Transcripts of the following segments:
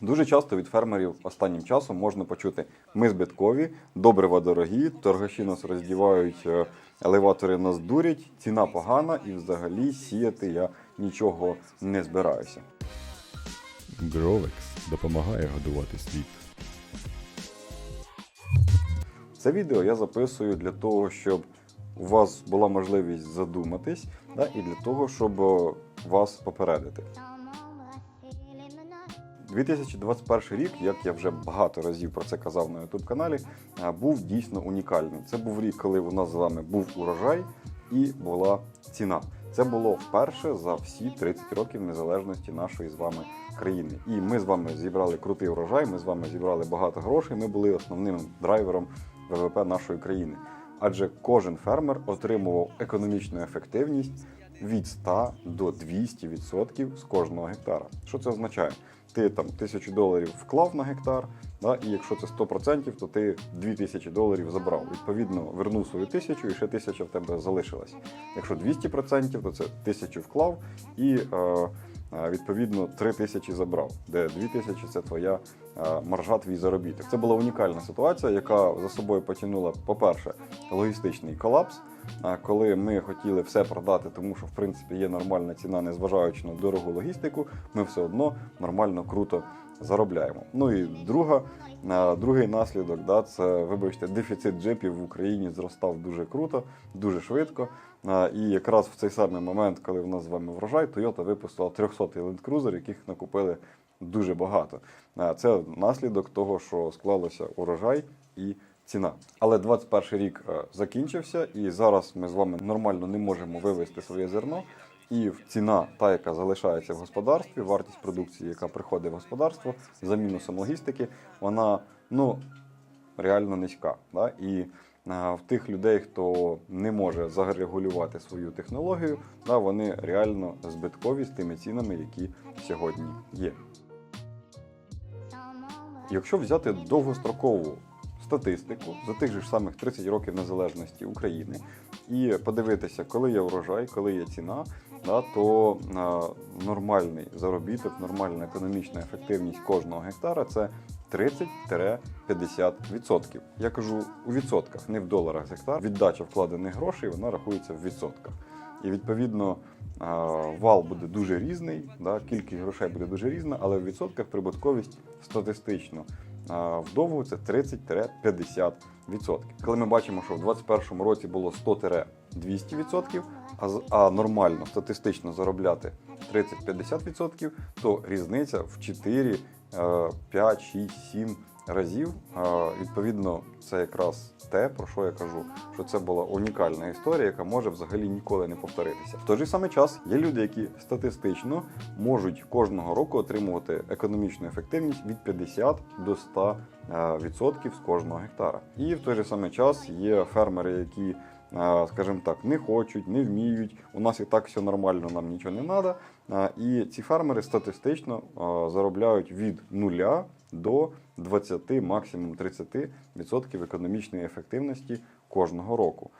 Дуже часто від фермерів останнім часом можна почути: ми збиткові, добрива дорогі, торгаші нас роздівають, е, елеватори нас дурять, ціна погана, і взагалі сіяти я нічого не збираюся. Гровекс допомагає годувати світ. Це відео я записую для того, щоб у вас була можливість задуматись, да, і для того, щоб е, вас попередити. 2021 рік, як я вже багато разів про це казав на youtube каналі, був дійсно унікальним. Це був рік, коли у нас з вами був урожай і була ціна. Це було вперше за всі 30 років незалежності нашої з вами країни. І ми з вами зібрали крутий урожай. Ми з вами зібрали багато грошей. Ми були основним драйвером ВВП нашої країни. Адже кожен фермер отримував економічну ефективність від 100 до 200% з кожного гектара. Що це означає? Ти там тисячу доларів вклав на гектар, да, і якщо це 100%, то ти 2000 доларів забрав. Відповідно, вернув свою тисячу і ще тисяча в тебе залишилась. Якщо 200%, то це тисячу вклав і е, відповідно 3000 забрав, де 2000 це твоя маржа, твій заробіток. Це була унікальна ситуація, яка за собою потягнула, по-перше, логістичний колапс. Коли ми хотіли все продати, тому що в принципі є нормальна ціна, незважаючи на дорогу логістику, ми все одно нормально круто заробляємо. Ну і друга, другий наслідок, да, це вибачте, дефіцит джипів в Україні зростав дуже круто, дуже швидко. І якраз в цей самий момент, коли в нас з вами врожай, Toyota випустила 300 Land Cruiser, яких накупили дуже багато. Це наслідок того, що склалося урожай і ціна. Але 21 рік е, закінчився, і зараз ми з вами нормально не можемо вивести своє зерно. І ціна, та, яка залишається в господарстві, вартість продукції, яка приходить в господарство, за мінусом логістики, вона ну реально низька. Да? І в тих людей, хто не може зарегулювати свою технологію, да, вони реально збиткові з тими цінами, які сьогодні є. Якщо взяти довгострокову статистику за тих же самих 30 років незалежності України і подивитися, коли є врожай, коли є ціна, да, то а, нормальний заробіток, нормальна економічна ефективність кожного гектара це 30-50%. Я кажу у відсотках, не в доларах з гектар. Віддача вкладених грошей вона рахується в відсотках. І відповідно а, вал буде дуже різний, да, кількість грошей буде дуже різна, але в відсотках прибутковість статистично а, вдовгу це 30-50%. Коли ми бачимо, що в 2021 році було 100-200%, а, нормально статистично заробляти 30-50%, то різниця в 4, е, 5, 6, 7 разів. Відповідно, це якраз те, про що я кажу, що це була унікальна історія, яка може взагалі ніколи не повторитися. В той же самий час є люди, які статистично можуть кожного року отримувати економічну ефективність від 50 до 100 е, відсотків з кожного гектара. І в той же самий час є фермери, які е, скажімо так, не хочуть, не вміють. У нас і так все нормально, нам нічого не треба. І ці фермери статистично е, заробляють від нуля до 20, максимум 30% економічної ефективності кожного року.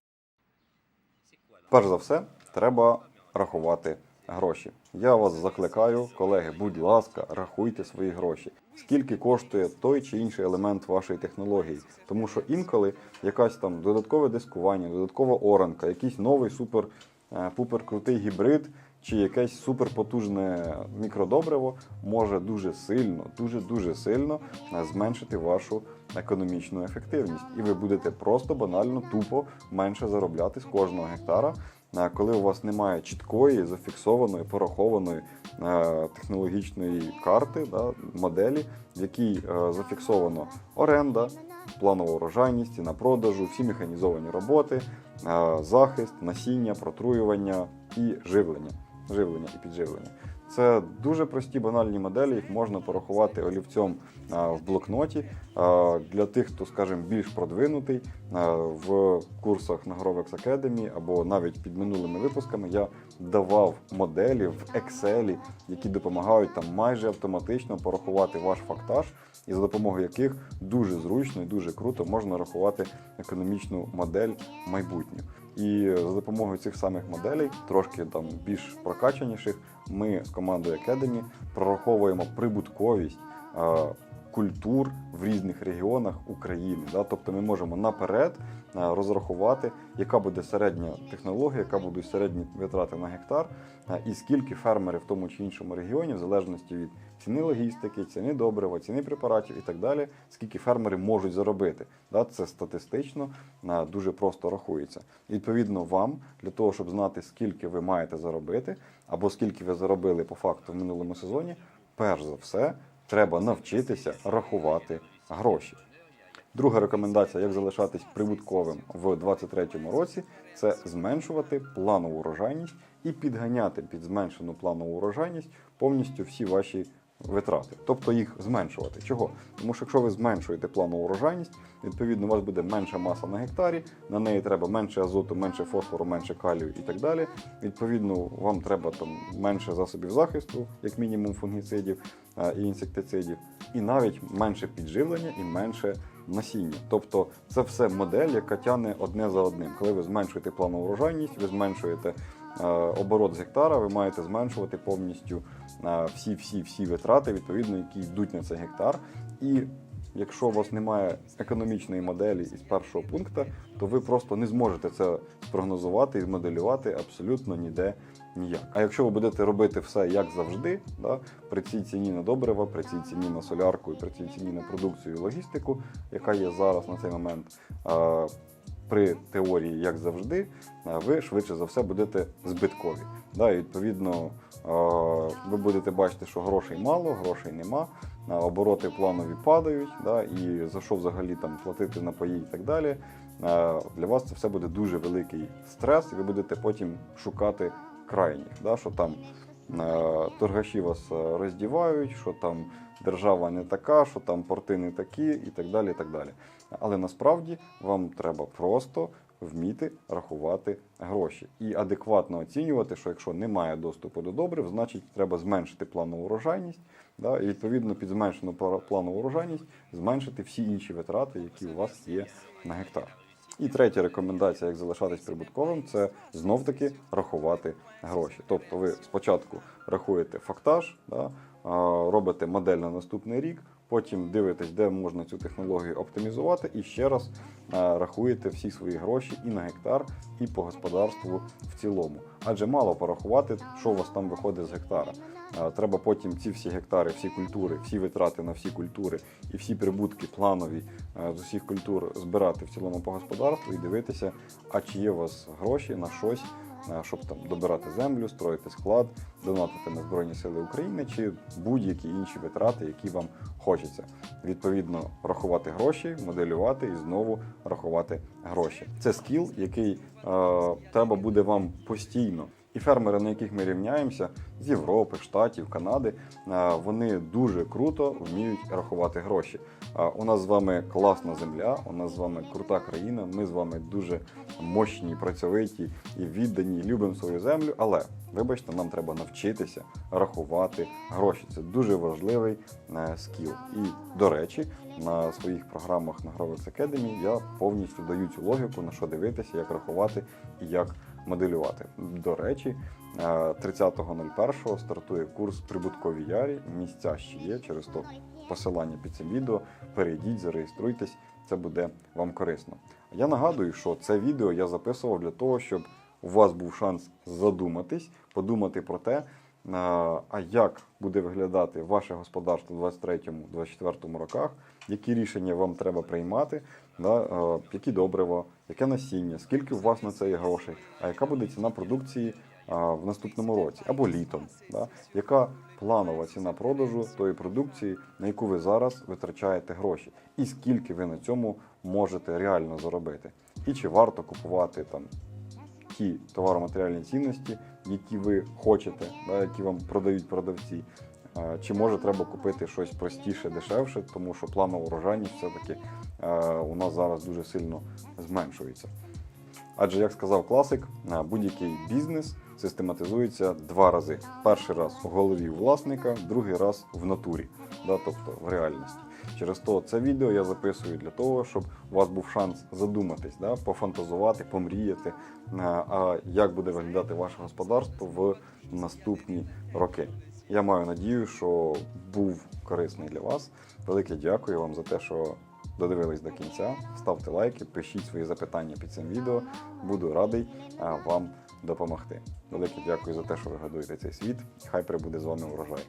Перш за все, треба рахувати гроші. Я вас закликаю, колеги, будь ласка, рахуйте свої гроші. Скільки коштує той чи інший елемент вашої технології? Тому що інколи якась там додаткове дискування, додаткова оранка, якийсь новий супер е, крутий гібрид чи якесь суперпотужне мікродобриво може дуже сильно, дуже дуже сильно е, зменшити вашу економічну ефективність, і ви будете просто банально тупо менше заробляти з кожного гектара. е, Коли у вас немає чіткої, зафіксованої, порахованої е, технологічної карти, да, моделі, в якій зафіксовано оренда, планова урожайність, ціна продажу, всі механізовані роботи, захист, насіння, протруювання і живлення. Живлення і підживлення. Це дуже прості банальні моделі, їх можна порахувати олівцем в блокноті. Для тих, хто, скажімо, більш продвинутий в курсах на Grovex Academy або навіть під минулими випусками я давав моделі в Excel, які допомагають там майже автоматично порахувати ваш фактаж, і за допомогою яких дуже зручно і дуже круто можна рахувати економічну модель майбутню. І за допомогою цих самих моделей, трошки там більш прокачаніших, ми з командою Academy прораховуємо прибутковість культур в різних регіонах України. Да? Тобто ми можемо наперед розрахувати, яка буде середня технологія, яка будуть середні витрати на гектар, і скільки фермери в тому чи іншому регіоні, в залежності від ціни логістики, ціни добрива, ціни препаратів і так далі, скільки фермери можуть заробити. Це статистично е, дуже просто рахується. І, Відповідно, вам для того, щоб знати, скільки ви маєте заробити, або скільки ви заробили по факту в минулому сезоні, перш за все треба навчитися рахувати гроші. Друга рекомендація, як залишатись прибутковим в 2023 році, це зменшувати планову урожайність і підганяти під зменшену планову урожайність повністю всі ваші витрати, тобто їх зменшувати. Чого? Тому що якщо ви зменшуєте планову урожайність, відповідно у вас буде менша маса на гектарі, на неї треба менше азоту, менше фосфору, менше калію і так далі. Відповідно, вам треба там менше засобів захисту, як мінімум фунгіцидів е, і інсектицидів, і навіть менше підживлення і менше насіння. Тобто це все модель, яка тягне одне за одним. Коли ви зменшуєте планову урожайність, ви зменшуєте оборот з гектара, ви маєте зменшувати повністю е, всі, всі, всі витрати, відповідно, які йдуть на цей гектар. І якщо у вас немає економічної моделі із першого пункту, то ви просто не зможете це спрогнозувати і змоделювати абсолютно ніде ніяк. А якщо ви будете робити все як завжди, да, при цій ціні на добрива, при цій ціні на солярку і при цій ціні на продукцію і логістику, яка є зараз на цей момент. При теорії, як завжди, е, ви швидше за все будете збиткові. Да, і відповідно, е, ви будете бачити, що грошей мало, грошей нема, е, обороти планові падають, да, і за що взагалі там платити напої і так далі. Для вас це все буде дуже великий стрес, і ви будете потім шукати крайніх, да, що там торгаші вас роздівають, що там держава не така, що там порти не такі, і так далі. І так далі. Але насправді вам треба просто вміти рахувати гроші і адекватно оцінювати, що якщо немає доступу до добрив, значить треба зменшити планову урожайність, да, і відповідно під зменшену пла- планову урожайність зменшити всі інші витрати, які у вас є на гектар. І третя рекомендація, як залишатись прибутковим, це знов-таки рахувати гроші. Тобто ви спочатку рахуєте фактаж, да, робите модель на наступний рік, потім дивитесь, де можна цю технологію оптимізувати, і ще раз рахуєте всі свої гроші і на гектар, і по господарству в цілому. Адже мало порахувати, що у вас там виходить з гектара. Треба потім ці всі гектари, всі культури, всі витрати на всі культури і всі прибутки планові е, з усіх культур збирати в цілому по господарству і дивитися, а чи є у вас гроші на щось, е, щоб там добирати землю, строїти склад, донатити на Збройні Сили України чи будь-які інші витрати, які вам хочеться. Відповідно, рахувати гроші, моделювати і знову рахувати гроші. Це скіл, який е, треба буде вам постійно. І фермери, на яких ми рівняємося з Європи, Штатів, Канади, е, вони дуже круто вміють рахувати гроші. У нас з вами класна земля, у нас з вами крута країна. Ми з вами дуже мощні, працьовиті і віддані, любимо свою землю. Але вибачте, нам треба навчитися рахувати гроші. Це дуже важливий е, скіл. І до речі, на своїх програмах на Grovex Academy я повністю даю цю логіку, на що дивитися, як рахувати і як моделювати. До речі, е, 30.01 стартує курс прибуткові ярі. Місця ще є через то посилання під цим відео. Перейдіть, зареєструйтесь, це буде вам корисно. Я нагадую, що це відео я записував для того, щоб у вас був шанс задуматись, подумати про те, а як буде виглядати ваше господарство у 23-24 роках, які рішення вам треба приймати, які добрива, яке насіння, скільки у вас на це є грошей, а яка буде ціна продукції в наступному році або літом, да? яка планова ціна продажу тої продукції, на яку ви зараз витрачаєте гроші, і скільки ви на цьому можете реально заробити, і чи варто купувати там ті товароматеріальні цінності, які ви хочете, да, які вам продають продавці. Чи може треба купити щось простіше, дешевше, тому що планова урожайність все-таки у нас зараз дуже сильно зменшується. Адже, як сказав класик, будь-який бізнес систематизується два рази: перший раз в голові власника, другий раз в натурі, да, тобто в реальності. Через то це відео я записую для того, щоб у вас був шанс задуматись, да, пофантазувати, помріяти, е, а як буде виглядати ваше господарство в наступні роки. Я маю надію, що був корисний для вас. Велике дякую вам за те, що додивились до кінця. Ставте лайки, пишіть свої запитання під цим відео. Буду радий вам допомогти. Велике дякую за те, що ви годуєте цей світ. Хай прибуде з вами врожай.